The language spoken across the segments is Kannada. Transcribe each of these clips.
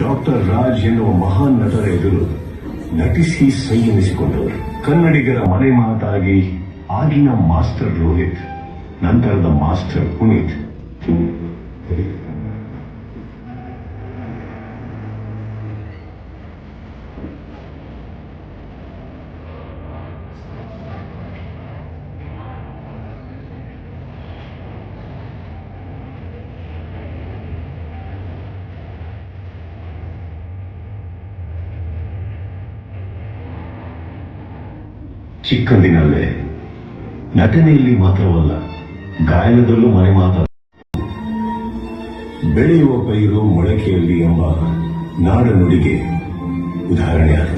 ಡಾಕ್ಟರ್ ರಾಜ್ ಎನ್ನುವ ಮಹಾನ್ ನಟರ ಎದುರು ನಟಿಸಿ ಸೈ ಎನಿಸಿಕೊಂಡವರು ಕನ್ನಡಿಗರ ಮನೆ ಮಾತಾಗಿ ಆಗಿನ ಮಾಸ್ಟರ್ ರೋಹಿತ್, ನಂತರದ ಮಾಸ್ಟರ್ ಪುನೀತ್. ಚಿಕ್ಕಂದಿನಲ್ಲೇ. ನಟನೆಯಲ್ಲಿ ಮಾತ್ರವಲ್ಲ ಗಾಯನದಲ್ಲೂ ಮನೆ ಮಾತಾಡ ಬೆಳೆಯುವ ಪೈರು ಮೊಳಕೆಯಲ್ಲಿ ಎಂಬ ನಾಡ ನುಡಿಗೆ ಉದಾಹರಣೆಯಾದ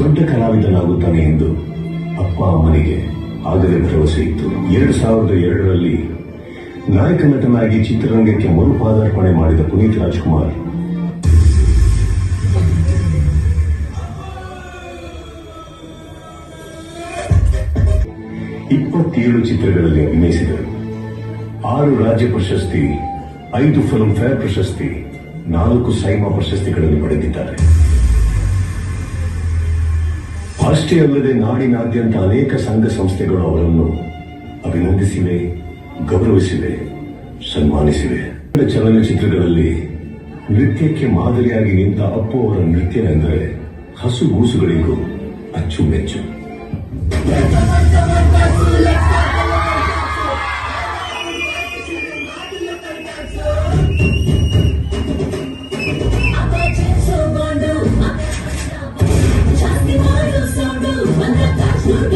ದೊಡ್ಡ ಕಲಾವಿದನಾಗುತ್ತಾನೆ ಎಂದು ಅಪ್ಪ ಅಮ್ಮನಿಗೆ ಆಗಲೇ ಭರವಸೆ ಇತ್ತು. ಎರಡು ಸಾವಿರದ ಎರಡರಲ್ಲಿ ನಾಯಕ ನಟನಾಗಿ ಚಿತ್ರರಂಗಕ್ಕೆ ಮರುಪಾದಾರ್ಪಣೆ ಮಾಡಿದ ಪುನೀತ್ ರಾಜ್ಕುಮಾರ್. ಇಪ್ಪತ್ತೇಳು ಚಿತ್ರಗಳಲ್ಲಿ ಅಭಿನಯಿಸಿದರು. ಆರು ರಾಜ್ಯ ಪ್ರಶಸ್ತಿ, ಐದು ಫಿಲ್ಮ್ ಫೇರ್ ಪ್ರಶಸ್ತಿ, ನಾಲ್ಕು ಸೈಮಾ ಪ್ರಶಸ್ತಿಗಳನ್ನು ಪಡೆದಿದ್ದಾರೆ. ಅಷ್ಟೇ ಅಲ್ಲದೆ ನಾಡಿನಾದ್ಯಂತ ಅನೇಕ ಸಂಘ ಸಂಸ್ಥೆಗಳು ಅವರನ್ನು ಅಭಿನಂದಿಸಿವೆ, ಗೌರವಿಸಿವೆ, ಸನ್ಮಾನಿಸಿವೆ. ಚಲನಚಿತ್ರಗಳಲ್ಲಿ ನೃತ್ಯಕ್ಕೆ ಮಾದರಿಯಾಗಿ ನಿಂತ ಅಪ್ಪು ಅವರ ನೃತ್ಯ ಎಂದರೆ ಹಸುಗೂಸುಗಳಿಗೂ Yeah.